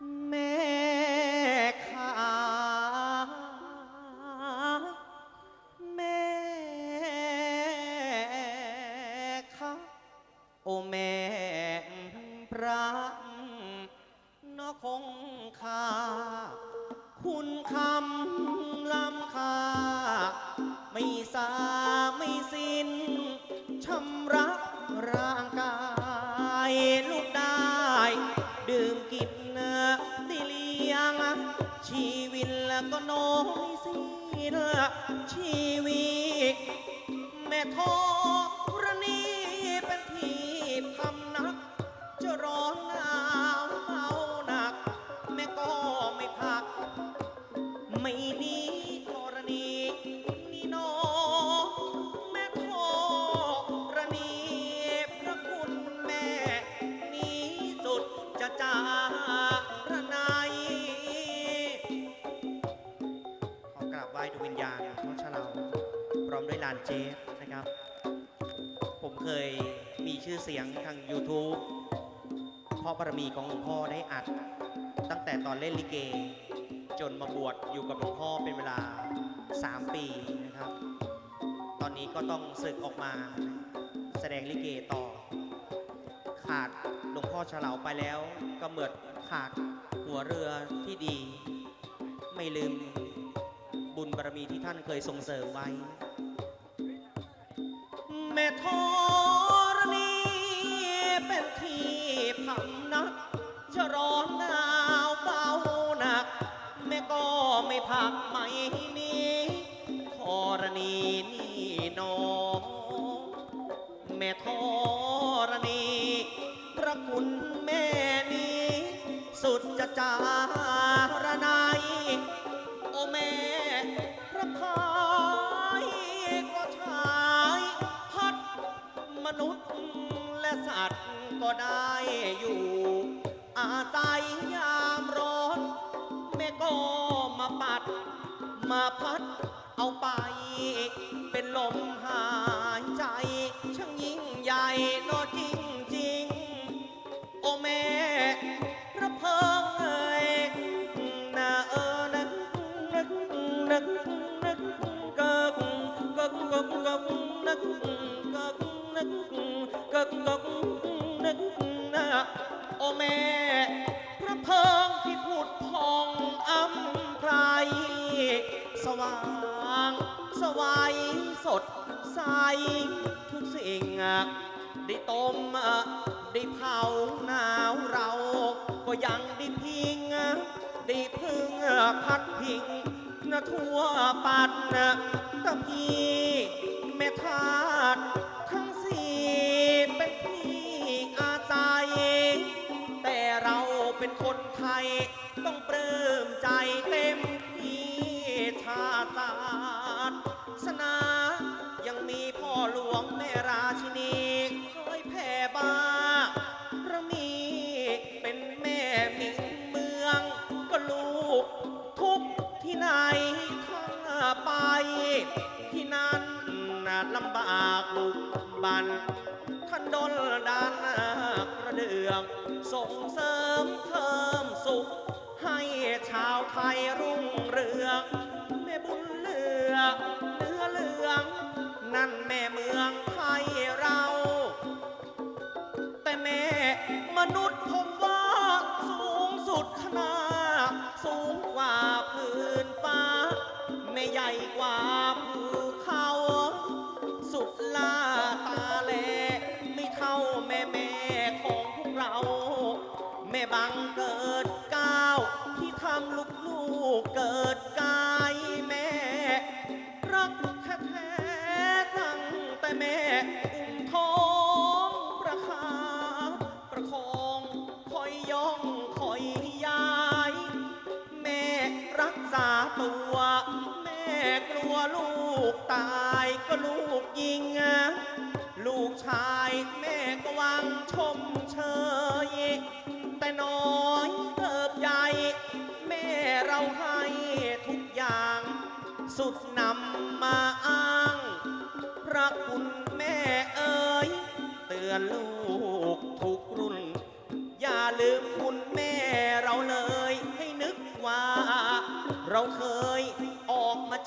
แม่ขาแม่ขาโอแม่พระนคงคาคุณคำลำคา ไม่สาไม่สิ้นชำระร่าง กินได้เลี้ยง ชีวิตแล้วก็น้อยสิ้นชีวิต แม่ทอระนีเป็นที่พำนัก จะร้อนหนาวเมาหนัก แม่ก็ไม่พัก ไม่หนี พร้อมด้วยหลานเจฟนะครับ ผมเคยมีชื่อเสียงทาง YouTube เพ่อบารมีของหลวงพ่อได้อัด ตั้งแต่ตอนเล่นลิเก จนมาบวชอยู่กับหลวงพ่อเป็นเวลา 3 ปีนะครับ ตอนนี้ก็ต้องศึกออกมาแสดงลิเกต่อ ขาดหลวงพ่อเฉลาไปแล้ว ก็เหมือนขาดหัวเรือที่ดี ไม่ลืมบุญบารมีที่ท่านเคยส่งเสริมไว้ แม่ทรณีเป็นที่พัก อายยามร้อน แม่ก็มาปัด มาพัดเอาไป เป็นลมหายใจ ช่างยิ่งใหญ่นอจริงจริง โอแม่พระเพิงเอ่ยนาเออนักนักนักนักกิกกิกกิกกิกนักกิกนักกิกกิกนักนะโอแม่ ว่าง สวัยสดใส ทุกสิ่งได้ต้มได้เผาหนาวเรา ก็ยังได้พิงได้พึ่งพัดพิงนะทั่วปัดนะตะพีแม่ทาดทั้งสี่เป็นพี่อาศัยแต่เราเป็นคนไทย ชาตาสนา ยังมีพ่อหลวงแม่ราชินีคอยแผ่บารมีเป็นแม่มิงเมือง ก็ลูก ทุกที่ไหนถ้าไป ที่นั้นน่ะลำบากลูกบันท่านดลดานกระเดืองส่งเสริมเพิ่มสุขให้ชาวไทยรุ่งเรือง กลัวลูกตายก็ลูกยิง ลูกชายแม่ก็วังชมเชย แต่น้อยเติบใหญ่ แม่เราให้ทุกอย่าง สุดนำมาอ้าง พระคุณแม่เอ๋ยเตือนลูกทุกรุ่น อย่าลืมคุณแม่เราเลยให้นึกว่า เราเคย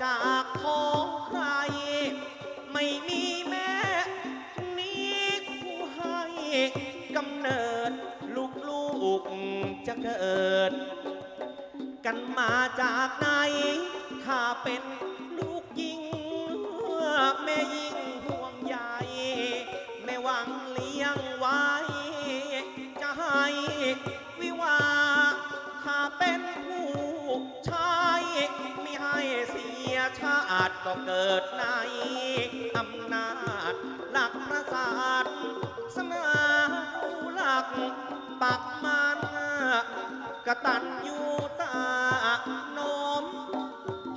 จากของใคร ไม่มีแม่นี้ผู้ให้กำเนิด ลูกๆจะเกิด กันมาจากไหนถ้าเป็น ก็เกิดในอำนาจ หลักประสาทสนาหลัก ปักมันกระตัญญูตาโนม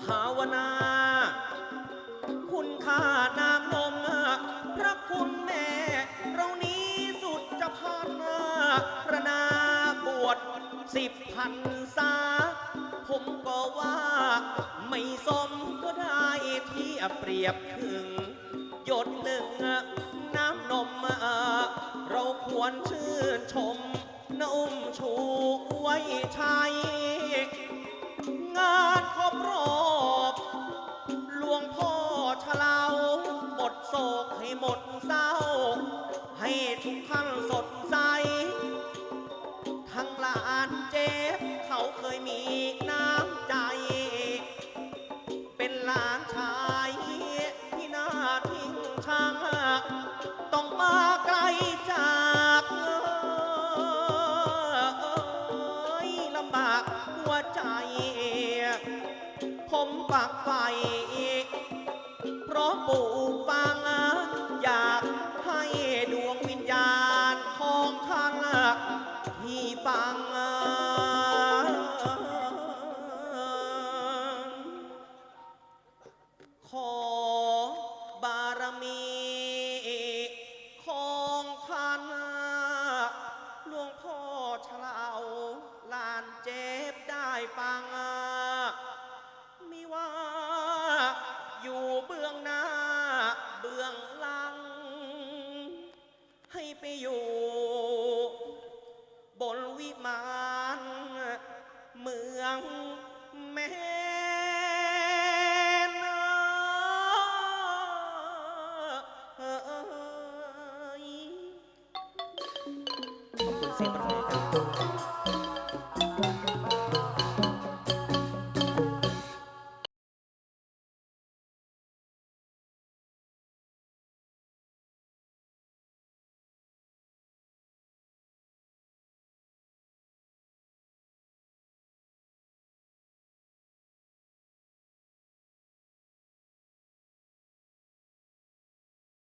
ภาวนา คุณค่านามนม พระคุณแม่ เรานี้สุดจะพันประนาบวชสิบพันษาผมก็ว่า ไม่สมก็ได้ที่เปรียบถึง หยดหนึ่งน้ำนมเราควรชื่นชมนุ่มชูไว้ใช้งานครบรอบหลวงพ่อฉลาวหมดโศกให้หมดเศร้า ให้ทุก ทิ้งช่างต้องมาไกลจากเอ้ยลำบากหัวใจ ผมปักไฟา sempre.